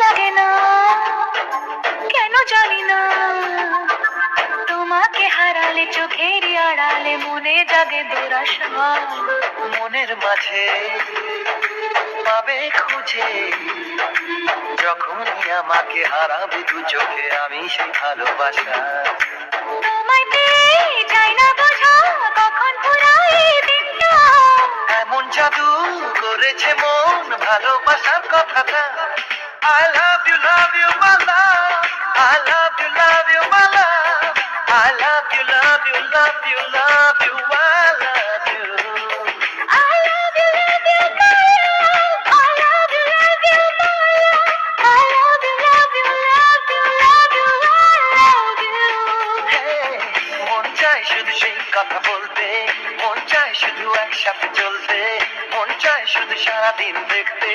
লাগে না। কেন জানি না। তোমাকে হারালে চোখের আড়ালে মনে জাগে দুরাশা। মনের মাঝে পাবে খুঁজে। যখনই আমাকে হারাবে দু চোখে আমি সেই ভালোবাসা। তোমায় পেয়ে যাই না বোঝা কখন ফুরাই দিনটা। এমন জাদু করেছে মন ভালোবাসার কথাটা। I love you, love you, my love. I love you, love you, my love. I love you, love you, love you, love you, I love you. I love you, love you, my love. I love you, love you, my love. I love you, love you, love you, love you, I love you. Hey, মন চায় শুধু সেই কথা বলতে মন চায় শুধু একসাথে চলতে মন চায় শুধু সারাদিন দেখতে